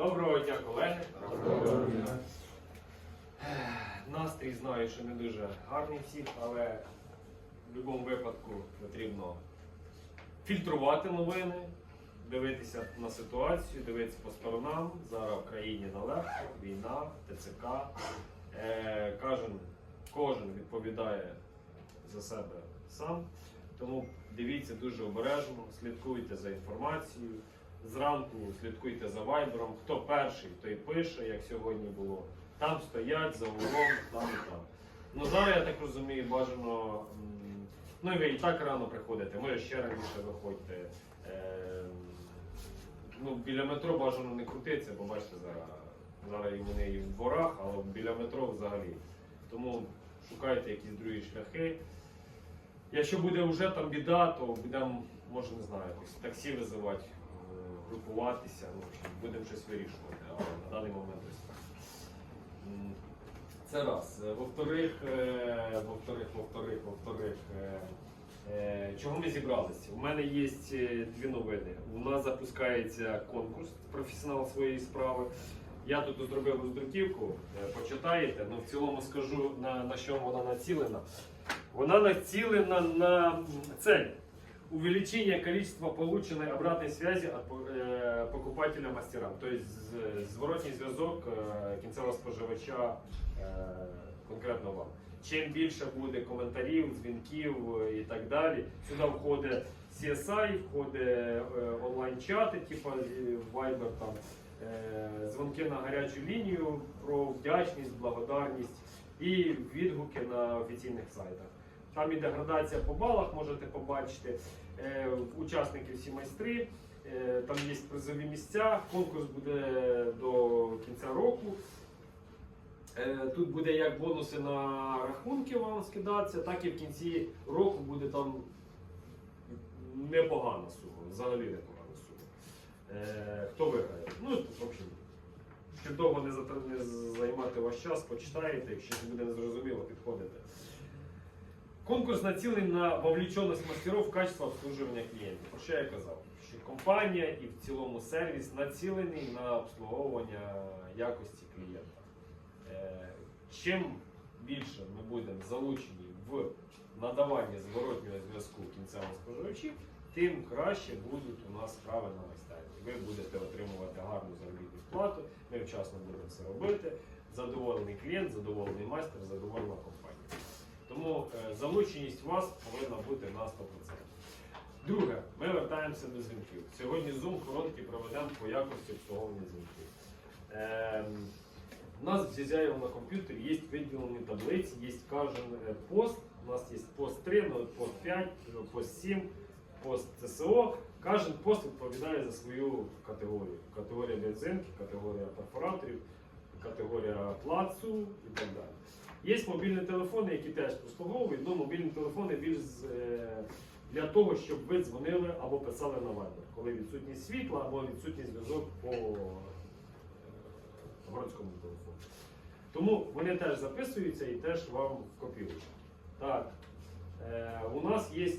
Доброго дня, колеги. Настрій знаю, що не дуже гарний всіх, але в будь-якому випадку потрібно фільтрувати новини, дивитися на ситуацію, дивитися по сторонам. Зараз в країні нелегко, війна, ТЦК. Е, кожен, кожен відповідає за себе сам. Тому дивіться дуже обережно, слідкуйте за інформацією. Зранку слідкуйте за вайбером. Хто перший, той пише, як сьогодні було. Там стоять за углом, там і там. Ну зараз я так розумію, бажано. Ну і ви і так рано приходите, може ще раніше виходьте. Е, ну, біля метро бажано не крутитися, бо бачите, зараз, зараз і вони і в дворах, але біля метро взагалі. Тому шукайте якісь другі шляхи. Якщо буде вже там біда, то будемо, може не знаю, якось таксі визивати, групуватися, ну, будемо щось вирішувати. Але на даний момент ось. Це раз. Е, Во-вторих, е, во-вторих, во-вторих, во-вторих, е, чого ми зібралися? У мене є дві новини. У нас запускається конкурс професіонал своєї справи. Я тут зробив роздруківку, почитаєте, ну в цілому скажу на, на що вона націлена. Вона нацелена на цель увеличение количества полученной обратной связи от э, покупателя мастерам. То есть зворотній зв'язок е, кінцевого споживача е, конкретно вам. Чим більше буде коментарів, дзвінків е, і так далі, сюди входить CSI, входить е, онлайн-чати, типу Viber, там, е, дзвонки на гарячу лінію про вдячність, благодарність і відгуки на офіційних сайтах. Там іде градація по балах, можете побачити. Е, Учасники всі майстри, е, там є призові місця. Конкурс буде до кінця року. Е, Тут буде як бонуси на рахунки вам скидатися, так і в кінці року буде там непогана сума, взагалі непогана сума. Хто виграє? Ну, в общем, щоб довго не займати ваш час, почитаєте, якщо буде незрозуміло, підходите. Конкурс націлений на вовлеченість мастеров в качество обслуживання клієнтів. Про що я казав? Що компанія і в цілому сервіс націлений на обслуговування якості клієнта. Е, Чим більше ми будемо залучені в надаванні зворотнього зв'язку кінцевим споживачів, тим краще будуть у нас справи на майстерні. Ви будете отримувати гарну заробітну плату, ми вчасно будемо це робити. Задоволений клієнт, задоволений майстер, задоволена компанія. Тому е, залученість вас повинна бути на 100%. Друге, ми вертаємося до дзвінків. Сьогодні Zoom короткий проведемо по якості обслуговування дзвінків. Ем, у нас в Зізяєво на комп'ютері є виділені таблиці, є кожен е, пост. У нас є пост 3, ну, пост 5, ну, пост 7, пост ЦСО. Кожен пост відповідає за свою категорію. Категорія бензинки, категорія перфораторів, категорія плацу і так далі. Є мобільні телефони, які теж обслуговують, але мобільні телефони більш е, для того, щоб ви дзвонили або писали на Viber, коли відсутність світла або відсутність зв'язок по е, городському телефону. Тому вони теж записуються і теж вам копіюють. Так, е, у нас є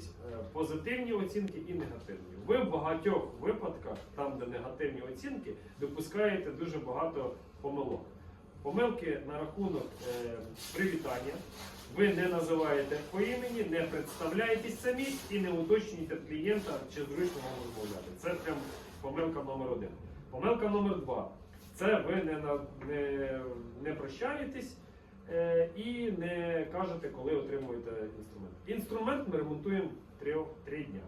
позитивні оцінки і негативні. Ви в багатьох випадках, там, де негативні оцінки, допускаєте дуже багато помилок. Помилки на рахунок е, привітання. Ви не називаєте по імені, не представляєтесь самі і не уточнюєте клієнта, чи зручно вам розмовляти. Це прям помилка номер один. Помилка номер два. Це ви не, на- не, не прощаєтесь е, і не кажете, коли отримуєте інструмент. Інструмент ми ремонтуємо 3, 3 дня.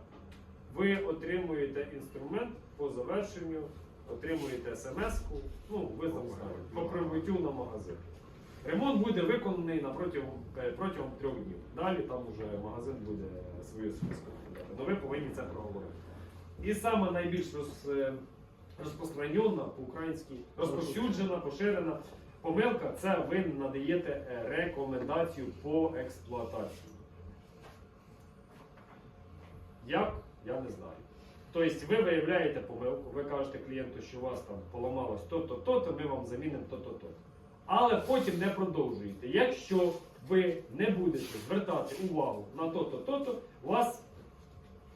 Ви отримуєте інструмент по завершенню, отримуєте смс-ку, ну, ви там знаєте, по прибуттю на магазин. Ремонт буде виконаний на протягом, е, протягом трьох днів. Далі там вже магазин буде свою списку. Але ви повинні це проговорити. І саме найбільш роз, е, розпространена по-українськи, розповсюджена, поширена помилка це ви надаєте е, рекомендацію по експлуатації. Як? Я не знаю. Тобто ви виявляєте помилку, ви кажете клієнту, що у вас там поламалось то-то, то-то, ми вам замінимо то-то, то. Але потім не продовжуєте. Якщо ви не будете звертати увагу на то-то, то-то, у вас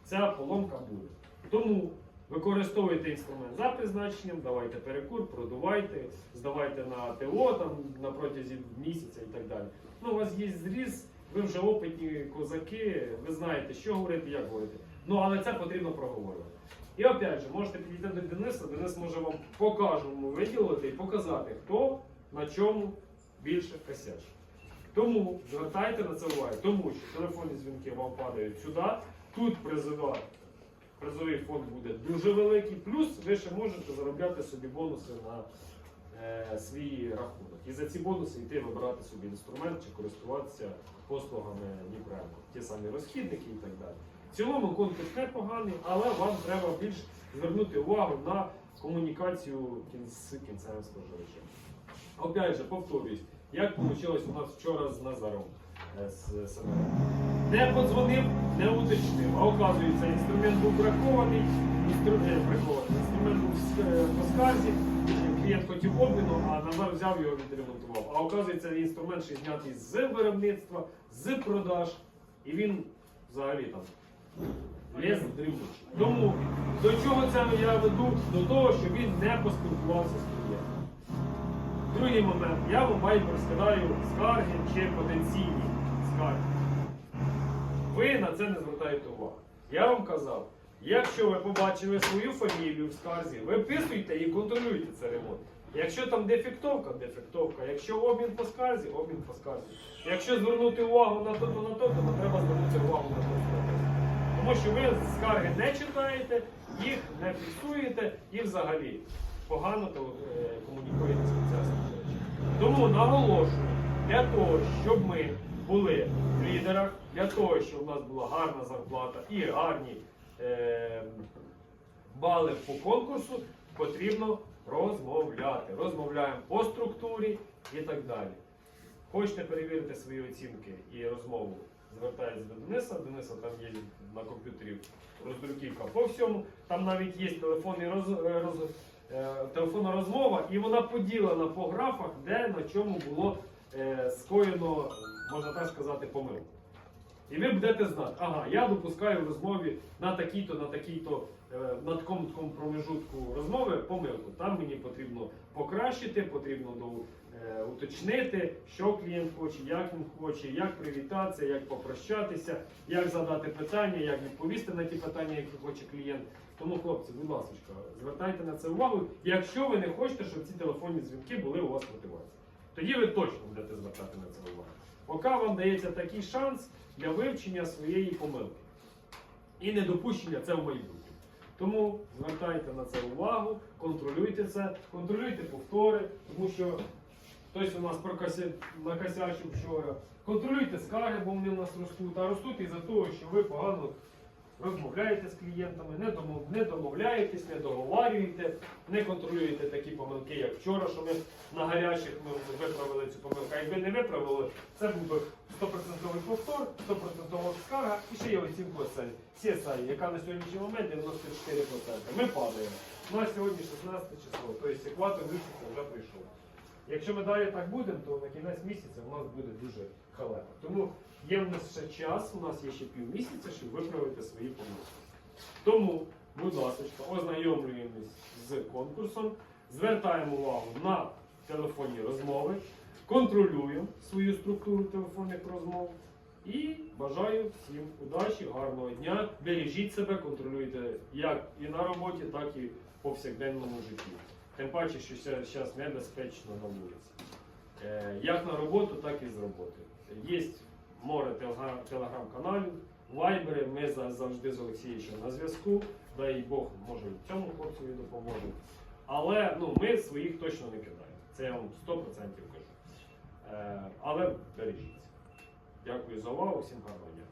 ця поломка буде. Тому Використовуйте інструмент за призначенням, давайте перекур, продувайте, здавайте на ТО там, на протязі місяця і так далі. Ну, у вас є зріз, ви вже опитні козаки, ви знаєте, що говорити, як говорити. Ну, але це потрібно проговорювати. І опять же, можете підійти до Дениса, Денис може вам по кожному виділити і показати, хто на чому більше косячить. Тому звертайте на це увагу, тому що телефонні дзвінки вам падають сюди, тут призова, призовий фонд буде дуже великий, плюс ви ще можете заробляти собі бонуси на е, свій рахунок. І за ці бонуси йти вибирати собі інструмент чи користуватися послугами Дніпренко, ті самі розхідники і так далі. В цілому конкурс непоганий, але вам треба більш звернути увагу на комунікацію з кінцевим споживачем. Опять же, повторюсь, як вийшло у нас вчора з Назаром е, з СМР. Не подзвонив, не уточнив. А оказується, інструмент був бракований, інструмент, бракований, інструмент був е, по скарзі, клієнт хотів обміну, а Назар взяв його відремонтував. А оказується, інструмент ще знятий з виробництва, з продаж, і він взагалі там. Тому до чого це я веду? До того, що він не поспілкувався з клієнтом. Другий момент. Я вам вайбер розкидаю скарги чи потенційні скарги. Ви на це не звертаєте увагу. Я вам казав, якщо ви побачили свою фамілію в скарзі, виписуйте і контролюйте цей ремонт. Якщо там дефектовка, дефектовка. Якщо обмін по скарзі, обмін по скарзі. Якщо звернути увагу на то, то на то, то треба звернути увагу на то. Тому що ви скарги не читаєте, їх не фіксуєте і взагалі погано е, комунікуєте з кінцевим Тому наголошую, для того, щоб ми були в лідерах, для того, щоб у нас була гарна зарплата і гарні е, бали по конкурсу, потрібно розмовляти. Розмовляємо по структурі і так далі. Хочете перевірити свої оцінки і розмову, звертайтесь до Дениса. Дениса там є на комп'ютері роздруківка по всьому. Там навіть є телефонний роз, е, роз, е, телефонна розмова, і вона поділена по графах, де на чому було е, скоєно, можна так сказати, помилку. І ви будете знати, ага, я допускаю в розмові на такій-то, на такій-то, е, на такому такому промежутку розмови помилку. Там мені потрібно покращити, потрібно до, е, уточнити, що клієнт хоче, як він хоче, як привітатися, як попрощатися, як задати питання, як відповісти на ті питання, які хоче клієнт. Тому, хлопці, будь ласка, звертайте на це увагу, якщо ви не хочете, щоб ці телефонні дзвінки були у вас мотивації. Тоді ви точно будете звертати на це увагу. Поки вам дається такий шанс для вивчення своєї помилки і недопущення це в майбутньому. Тому звертайте на це увагу, контролюйте це, контролюйте повтори, тому що хтось у нас накосячив вчора. Контролюйте скарги, бо вони у нас ростуть, а ростуть із-за того, що ви погано розмовляєте з клієнтами, не, домов, не домовляєтесь, не договарюєте, не контролюєте такі помилки, як вчора, що ми на гарячих ми виправили цю помилку. А якби не виправили, це був би 100% повтор, 100% скарга і ще є оцінка оцей CSI, яка на сьогоднішній момент 94%. Ми падаємо. У нас сьогодні 16 число, тобто екватор місяця вже прийшов. Якщо ми далі так будемо, то на кінець місяця у нас буде дуже халепа. Тому є в нас ще час, у нас є ще півмісяця, щоб виправити свої помилки. Тому, будь ласка, ознайомлюємось з конкурсом, звертаємо увагу на телефонні розмови, контролюємо свою структуру телефонних розмов. І бажаю всім удачі, гарного дня. Бережіть себе, контролюйте як і на роботі, так і в повсякденному житті. Тим паче, що зараз небезпечно на вулиці. Е, Як на роботу, так і з роботи. Є море телеграм- телеграм-каналів, вайбери. Ми завжди з Олексієм на зв'язку. Дай Бог, може, цьому хлопцеві допоможе. Але ну, ми своїх точно не кидаємо. Це я вам 100% кажу. Е, Але бережіться. Дякую за увагу, всім гарного дня.